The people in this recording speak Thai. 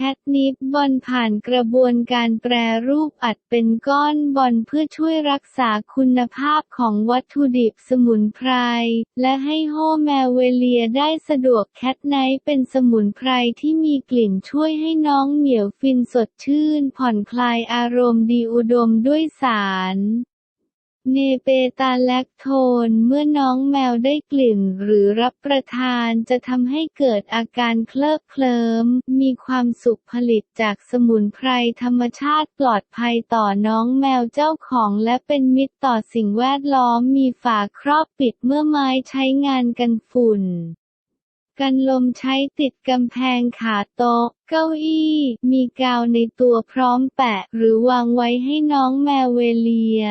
แคทนิปบอลผ่านกระบวนการแปรรูปอัดเป็นก้อนบอลเพื่อช่วยรักษาคุณภาพของวัตถุดิบสมุนไพร และให้โฮแมวเวเลียได้สะดวกแคทไนท์เป็นสมุนไพรที่มีกลิ่นช่วยให้น้องเหมียวฟินสดชื่น ผ่อนคลายอารมณ์ดีอุดมด้วยสาร เนเปตาแลคโทนเมื่อน้องแมวได้กลิ่นหรือรับประทานจะทำให้เกิดอาการเคลิบเคลิ้มมีความสุขผลิตจากสมุนไพรธรรมชาติปลอดภัยต่อน้องแมวเจ้าของและเป็นมิตรต่อสิ่งแวดล้อมมีฝาครอบปิดเมื่อไม้ใช้งานกันฝุ่นกันลมใช้ติดกำแพงขาโต๊ะ เก้าอี้ มีกาวในตัวพร้อมแปะ หรือวางไว้ให้น้องแมวเวเลีย